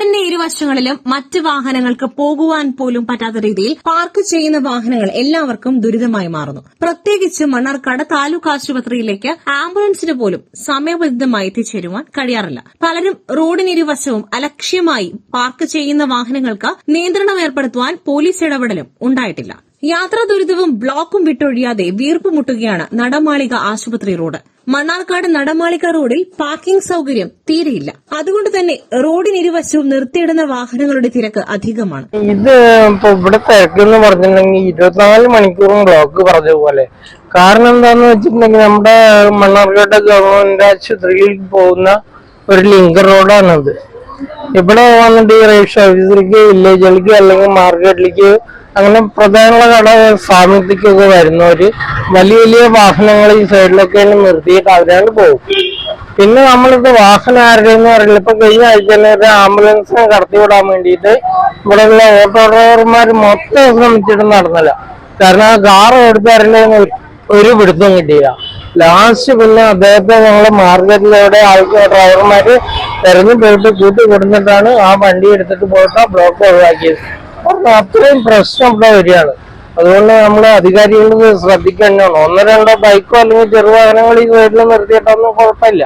റോഡിന്റെ ഇരുവശങ്ങളിലും മറ്റ് വാഹനങ്ങൾക്ക് പോകുവാൻ പോലും പറ്റാത്ത രീതിയിൽ പാർക്ക് ചെയ്യുന്ന വാഹനങ്ങൾ എല്ലാവർക്കും ദുരിതമായി മാറുന്നു. പ്രത്യേകിച്ച് മണ്ണാർക്കാട് താലൂക്ക് ആശുപത്രിയിലേക്ക് ആംബുലൻസിന് പോലും സമയബന്ധിതമായി എത്തിച്ചേരുവാൻ കഴിയാറില്ല. പലരും റോഡിനിരുവശവും അലക്ഷ്യമായി പാർക്ക് ചെയ്യുന്ന വാഹനങ്ങൾക്ക് നിയന്ത്രണം ഏർപ്പെടുത്തുവാൻ പോലീസ് ഇടപെടലും ഉണ്ടായിട്ടില്ല. യാത്രാ ദുരിതവും ബ്ലോക്കും വിട്ടൊഴിയാതെ വീർപ്പുമുട്ടുകയാണ് നടമാളിക ആശുപത്രി റോഡ്. മണ്ണാർക്കാട് നടമാളിക റോഡിൽ പാർക്കിംഗ് സൗകര്യം തീരെയില്ല. അതുകൊണ്ട് തന്നെ റോഡിനിരുവശവും നിർത്തിയിടുന്ന വാഹനങ്ങളുടെ തിരക്ക് അധികമാണ്. ഇത് ഇവിടെ തിരക്കെന്ന് പറഞ്ഞിട്ടുണ്ടെങ്കിൽ ഇരുപത്തിനാല് മണിക്കൂറും ബ്ലോക്ക് പറഞ്ഞ പോലെ. കാരണം എന്താന്ന് വെച്ചിട്ടുണ്ടെങ്കിൽ നമ്മുടെ മണ്ണാർക്കാട് ഗവൺമെന്റ് ആശുപത്രിയിൽ പോകുന്ന ഒരു ലിങ്ക് റോഡാണത്. ഇവിടെ വന്നിട്ട് ഈ റേഷൻ ഓഫീസിലേക്ക് വില്ലേജിലേക്ക് അല്ലെങ്കിൽ മാർക്കറ്റിലേക്ക് അങ്ങനെ പ്രധാനമുള്ള കട ഫാമിലേക്കൊക്കെ വരുന്നവര് വലിയ വലിയ വാഹനങ്ങൾ ഈ സൈഡിലൊക്കെ നിർത്തിയിട്ട് അവരാണ് പോകും. പിന്നെ നമ്മളിത് വാഹനം ആരുടെയെന്ന് പറയുന്നത് ഇപ്പൊ കഴിഞ്ഞ ആഴ്ച തന്നെ ഒരു ആംബുലൻസിനെ കടത്തിവിടാൻ വേണ്ടിയിട്ട് ഇവിടെയുള്ള ഓട്ടോ ഡ്രൈവർമാർ മൊത്തം ശ്രമിച്ചിട്ട് നടന്നില്ല. കാരണം കാർ എടുത്തരണ്ടെന്ന് ഒരു പിടുത്തം കിട്ടിയില്ല. ലാസ്റ്റ് പിന്നെ അദ്ദേഹത്തെ ഞങ്ങൾ മാർക്കറ്റിലൂടെ ആൾക്കാർ ഡ്രൈവർമാര് തെരഞ്ഞു പോയിട്ട് കൂട്ടി കൊടുത്തിട്ടാണ് ആ വണ്ടി എടുത്തിട്ട് പോയിട്ട് ബ്ലോക്ക് ഒഴിവാക്കിയത്. അത്രയും പ്രശ്നം ഇവിടെ വരികയാണ്. അതുകൊണ്ട് നമ്മൾ അധികാരികൾ ശ്രദ്ധിക്കേണ്ടതാണ് ഒന്നോ രണ്ടോ ബൈക്കോ അല്ലെങ്കിൽ ചെറുവാഹനങ്ങൾ ഈ സൈഡിൽ നിർത്തിയിട്ടൊന്നും കുഴപ്പമില്ല.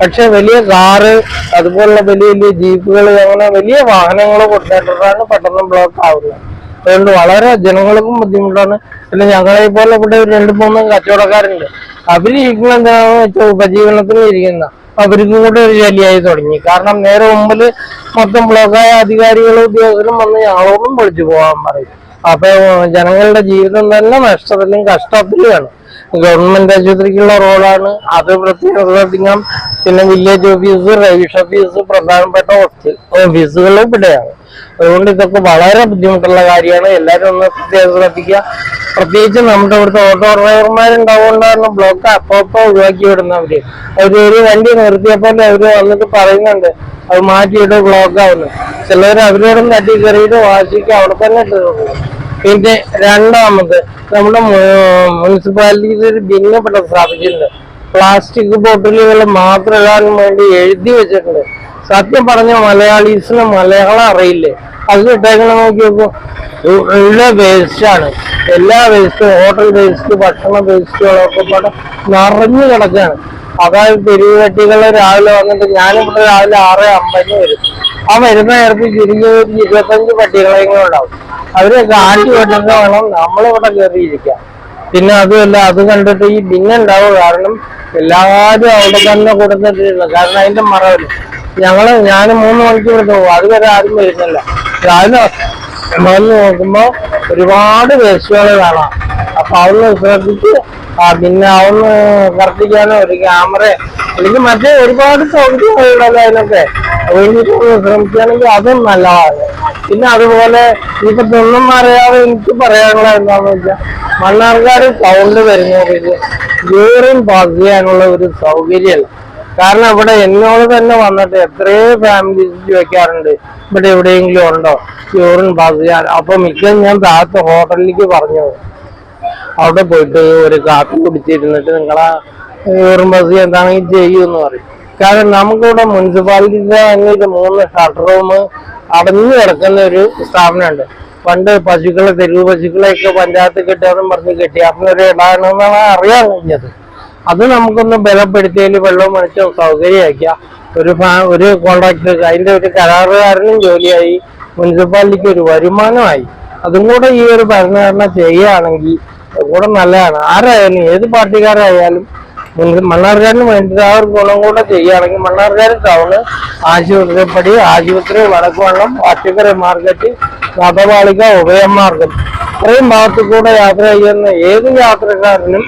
പക്ഷെ വലിയ കാറ് അതുപോലുള്ള വലിയ വലിയ ജീപ്പുകൾ അങ്ങനെ വലിയ വാഹനങ്ങൾ കൊടുത്തിട്ടാണ് പെട്ടെന്ന് ബ്ലോക്ക് ആവുന്നത്. അതുകൊണ്ട് വളരെ ജനങ്ങൾക്കും ബുദ്ധിമുട്ടാണ്. പിന്നെ ഞങ്ങളെ പോലെ ഇവിടെ രണ്ട് മൂന്ന് കച്ചവടക്കാരുണ്ട്. അവർ ഇരിക്കുന്ന എന്താണെന്ന് വെച്ചാൽ ഉപജീവനത്തിന് ഇരിക്കുന്ന അവർക്കും കൂടെ ഒരു ശല്യമായി തുടങ്ങി. കാരണം നേരെ മുമ്പിൽ മൊത്തം ബ്ലോക്കായ അധികാരികളും ഉദ്യോഗസ്ഥരും വന്ന് ഞങ്ങളോടും പൊളിച്ചു പോകാൻ പറയും. അപ്പൊ ജനങ്ങളുടെ ജീവിതം തന്നെ നഷ്ടത്തിലും കഷ്ടത്തിലുമാണ് ഗവൺമെന്റ് ആശുപത്രിക്കുള്ള റോഡാണ് അത് പ്രത്യേകം പിന്നെ വില്ലേജ് ഓഫീസ് റേഷൻ ഓഫീസ് പ്രധാനപ്പെട്ട ഓഫീസ് ഓഫീസുകളും ഇവിടെയാണ്. അതുകൊണ്ട് ഇതൊക്കെ വളരെ ബുദ്ധിമുട്ടുള്ള കാര്യമാണ്. എല്ലാവരും ഒന്ന് പ്രത്യേകം ശ്രദ്ധിക്കുക. പ്രത്യേകിച്ച് നമ്മുടെ ഇവിടുത്തെ ഓട്ടോ ഡ്രൈവർമാരുണ്ടാവുകൊണ്ടാണ് ബ്ലോക്ക് അപ്പോ ഒഴിവാക്കി വിടുന്നവര്. അവർ ഒരു വണ്ടി നിർത്തിയപ്പോൾ അവർ വന്നിട്ട് പറയുന്നുണ്ട് അത് മാറ്റിയിട്ട് ബ്ലോക്ക് ആവുന്നു. ചിലവർ അവരോടും തട്ടി കയറിയിട്ട് വാശിക്ക് അവിടെ തന്നെ ഇട്ട്. പിന്നെ രണ്ടാമത് നമ്മുടെ മുനിസിപ്പാലിറ്റിയിൽ ഒരു ഭിന്നപ്പെട്ട സ്ഥാപിച്ചിട്ടുണ്ട്. പ്ലാസ്റ്റിക് ബോട്ടിലുകൾ മാത്രം ഇടാൻ വേണ്ടി എഴുതി വെച്ചിട്ടുണ്ട്. സത്യം പറഞ്ഞ മലയാളീസിന് മലയാളം അറിയില്ലേ? അത് ഇട്ടേക്കണ നോക്കി നോക്കൂ ഉള്ള വേസ്റ്റ് ആണ്. എല്ലാ വേസ്റ്റും ഹോട്ടൽ വേസ്റ്റ് ഭക്ഷണ വേസ്റ്റുകളൊക്കെ പാടെ നിറഞ്ഞു കിടക്കാണ് അതായത് വെട്ടികൾ രാവിലെ വന്നിട്ട് ഞാനിവിടെ രാവിലെ ആറ് അമ്പതിന് വരും. ആ വരുന്ന നേരത്ത് ചുരുങ്ങി ഒരു ഇരുപത്തഞ്ച് പട്ടികളെങ്കിലും ഉണ്ടാവും. അവരൊക്കെ ആട്ടി വിട്ടിട്ട് വേണം നമ്മളിവിടെ കയറിയിരിക്കാം പിന്നെ അതുമല്ല അത് കണ്ടിട്ട് ഈ ബിന്ന ഉണ്ടാവും. കാരണം എല്ലാവരും അവിടെ തന്നെ കൊടുത്തിട്ടില്ല. കാരണം അതിന്റെ മറവിൽ. ഞങ്ങൾ ഞാൻ മൂന്ന് മണിക്ക് ഇവിടെ പോകും. അതുവരെ ആരും വരുന്നില്ല. രാവിലെ നോക്കുമ്പോ ഒരുപാട് വേസ്റ്റുകൾ കാണാം. അപ്പൊ അതൊന്ന് ശ്രദ്ധിച്ച് ആ പിന്നെ അതൊന്ന് കർത്തിക്കാനോ ഒരു ക്യാമറ അല്ലെങ്കിൽ മറ്റേ ഒരുപാട് സൗകര്യങ്ങളുണ്ടല്ലോ അതിനൊക്കെ വേണ്ടിയിട്ട് ഒന്ന് ശ്രമിക്കുകയാണെങ്കിൽ അതും നല്ലതാണ്. പിന്നെ അതുപോലെ ഇപ്പൊ തൊന്നും അറിയാതെ എനിക്ക് പറയാനുള്ള എന്താണെന്ന് വെച്ചാൽ മണ്ണാർക്കാട് സൗണ്ട് വരുന്നതിന് യൂറിൻ പാസ് ചെയ്യാനുള്ള ഒരു സൗകര്യമല്ല. കാരണം ഇവിടെ എന്നോട് തന്നെ വന്നിട്ട് എത്രയോ ഫാമിലീസ് വെക്കാറുണ്ട് ഇവിടെ എവിടെയെങ്കിലും ഉണ്ടോ യൂറിൻ പാസ് ചെയ്യാൻ? അപ്പൊ മിക്ക ഞാൻ താഴത്തെ ഹോട്ടലിലേക്ക് പറഞ്ഞു അവിടെ പോയിട്ട് ഒരു കാപ്പി കുടിച്ചിരുന്നിട്ട് നിങ്ങളെ യൂറിൻ എന്താണെങ്കിൽ എന്താണെങ്കിൽ എന്ന് പറയും. കാരണം നമുക്കിവിടെ മുനിസിപ്പാലിറ്റിയുടെ എന്നിട്ട് മൂന്ന് ഷട്ടർ റൂം അടഞ്ഞു കിടക്കുന്ന ഒരു സ്ഥാപനമുണ്ട്. പണ്ട് പശുക്കളെ തെരുവ് പശുക്കളെയൊക്കെ പഞ്ചായത്ത് കെട്ടിയാന്നും പറഞ്ഞ് കെട്ടി. ഒരു ഇടാണെന്നാണ് അറിയാൻ കഴിഞ്ഞത്. അത് നമുക്കൊന്ന് ബലപ്പെടുത്തിയതിൽ വെള്ളം മണിച്ചും സൗകര്യമാക്കിയ ഒരു ഒരു കോൺട്രാക്ടർ അതിന്റെ ഒരു കരാറുകാരനും ജോലിയായി. മുനിസിപ്പാലിറ്റിക്ക് ഒരു വരുമാനമായി. അതും കൂടെ ഈ ഒരു ഭരണഘടന ചെയ്യുകയാണെങ്കിൽ കൂടെ നല്ലതാണ്. ആരായാലും ഏത് പാർട്ടിക്കാരായാലും മുൻപ് മണ്ണാർക്കാടിന് ആ ഗുണം കൂടെ ചെയ്യുകയാണെങ്കിൽ മണ്ണാർക്കാട് ടൗണ് ആശുപത്രിപ്പടി ആശുപത്രി വടക്കുവള്ളം പച്ചക്കറി മാർക്കറ്റ് നടപാളിക ഉഭയമാർഗം ഇത്രയും ഭാഗത്തു കൂടെ യാത്ര ചെയ്യുന്ന ഏത് യാത്രക്കാരനും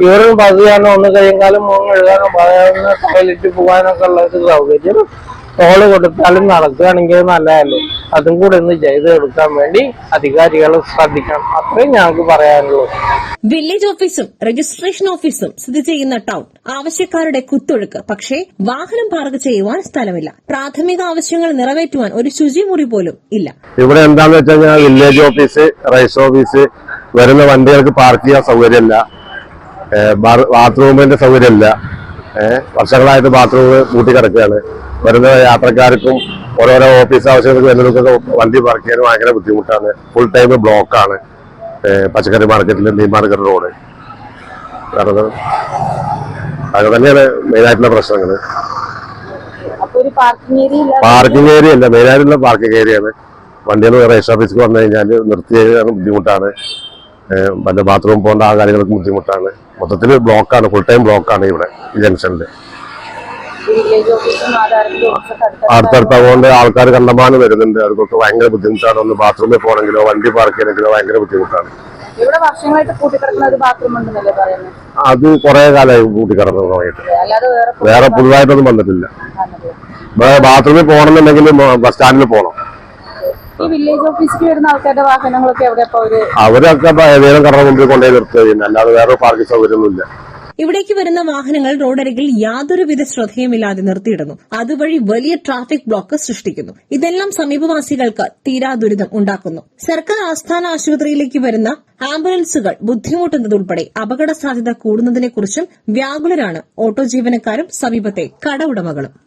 ഇവരും ചെയ്യാനോ ഒന്ന് കഴിയുകാലം മൂന്ന് എഴുതാനോ പറയാവുന്ന ടോയ്ലറ്റ് പോകാനൊക്കെ ഉള്ള ഒരു സൗകര്യം. ടോൾ കൊടുത്താലും നടക്കുകയാണെങ്കിൽ നല്ലതല്ലേ? അതും കൂടെ ഒന്ന് ചെയ്ത് കൊടുക്കാൻ വേണ്ടി അധികാരികൾ ശ്രദ്ധിക്കണം. അത്രയും ഞങ്ങൾക്ക് പറയാനുള്ളൂ വില്ലേജ് ഓഫീസും രജിസ്ട്രേഷൻ ഓഫീസും സ്ഥിതി ചെയ്യുന്ന ടൗൺ ആവശ്യക്കാരുടെ കുത്തൊഴുക്ക്. പക്ഷേ വാഹനം പാർക്ക് ചെയ്യുവാൻ സ്ഥലമില്ല. പ്രാഥമിക ആവശ്യങ്ങൾ നിറവേറ്റുവാൻ ഒരു ശുചിമുറി പോലും ഇല്ല. ഇവിടെ എന്താന്ന് വെച്ച് കഴിഞ്ഞാൽ വില്ലേജ് ഓഫീസ് റൈസ് ഓഫീസ് വരുന്ന വണ്ടികൾക്ക് പാർക്ക് ചെയ്യാൻ സൗകര്യമില്ല. ബാത്റൂമിന്റെ സൗകര്യമില്ല. വർഷങ്ങളായിട്ട് ബാത്റൂം കൂട്ടി കിടക്കുകയാണ് വരുന്ന യാത്രക്കാർക്കും ഓരോരോ ഓഫീസ് ആവശ്യങ്ങൾക്ക് വരുന്നവർക്കൊക്കെ വണ്ടി പാർക്ക് ചെയ്യാൻ ഭയങ്കര ബുദ്ധിമുട്ടാണ്. ഫുൾ ടൈം ബ്ലോക്കാണ് പച്ചക്കറി മാർക്കറ്റിൽ മീൻ മാർക്കറ്റ് റോഡ് കാരണം അതൊക്കെ തന്നെയാണ് മെയിനായിട്ടുള്ള പ്രശ്നങ്ങൾ പാർക്കിംഗ് ഏരിയ അല്ല മെയിനായിട്ടുള്ള പാർക്കിംഗ് ഏരിയയാണ് വണ്ടികൾ റേഷൻ ഓഫീസിൽ വന്നു കഴിഞ്ഞാൽ നിർത്തി കഴിഞ്ഞാൽ ബുദ്ധിമുട്ടാണ്. മറ്റേ ബാത്റൂം പോകേണ്ട ആ കാര്യങ്ങൾക്ക് ബുദ്ധിമുട്ടാണ്. മൊത്തത്തിൽ ബ്ലോക്കാണ് ഫുൾ ടൈം ബ്ലോക്കാണ് ഇവിടെ ജംഗ്ഷനിൽ അടുത്തടുത്താകൊണ്ട് ആൾക്കാർ കണ്ടമാനം വരുന്നുണ്ട്. അവർക്കൊക്കെ ഭയങ്കര ബുദ്ധിമുട്ടാണ്. ഒന്ന് ബാത്റൂമിൽ പോകണമെങ്കിലോ വണ്ടി പാർക്ക് ചെയ്യണമെങ്കിലോ ഭയങ്കര ബുദ്ധിമുട്ടാണ്. ഇവിടെ വർഷങ്ങളായിട്ട് കൂട്ടിക്കിടക്കുന്ന ഒരു ബാത്റൂം ഉണ്ടെന്നല്ലേ പറയുന്നത് അത് കുറെ കാലമായി കൂട്ടിക്കിടന്നു തുടങ്ങിയിട്ട്. വേറെ പുതുതായിട്ടൊന്നും വന്നിട്ടില്ല. വേറെ ബാത്റൂമിൽ പോകണമെന്നുണ്ടെങ്കിൽ ബസ് സ്റ്റാൻഡിൽ പോകണം ഈ വില്ലേജ് ഓഫീസിൽ വരുന്ന ആൾക്കാരുടെ വാഹനങ്ങളൊക്കെ എവിടെ അവരൊക്കെ ഏതെങ്കിലും കടന്നു മുമ്പിൽ കൊണ്ടുപോയി നിർത്തുക ചെയ്യുന്നത് അല്ലാതെ വേറെ പാർക്കിംഗ് സൗകര്യമൊന്നുമില്ല. ഇവിടേക്ക് വരുന്ന വാഹനങ്ങൾ റോഡരികിൽ യാതൊരുവിധ ശ്രദ്ധയുമില്ലാതെ നിർത്തിയിടുന്നു. അതുവഴി വലിയ ട്രാഫിക് ബ്ലോക്ക് സൃഷ്ടിക്കുന്നു. ഇതെല്ലാം സമീപവാസികൾക്ക് തീരാ ദുരിതം ഉണ്ടാക്കുന്നു. സർക്കാർ ആസ്ഥാന ആശുപത്രിയിലേക്ക് വരുന്ന ആംബുലൻസുകൾ ബുദ്ധിമുട്ടുന്നതുൾപ്പെടെ അപകട സാധ്യത കൂടുന്നതിനെക്കുറിച്ചും വ്യാകുലരാണ് ഓട്ടോ ജീവനക്കാരും സമീപത്തെ കട ഉടമകളും.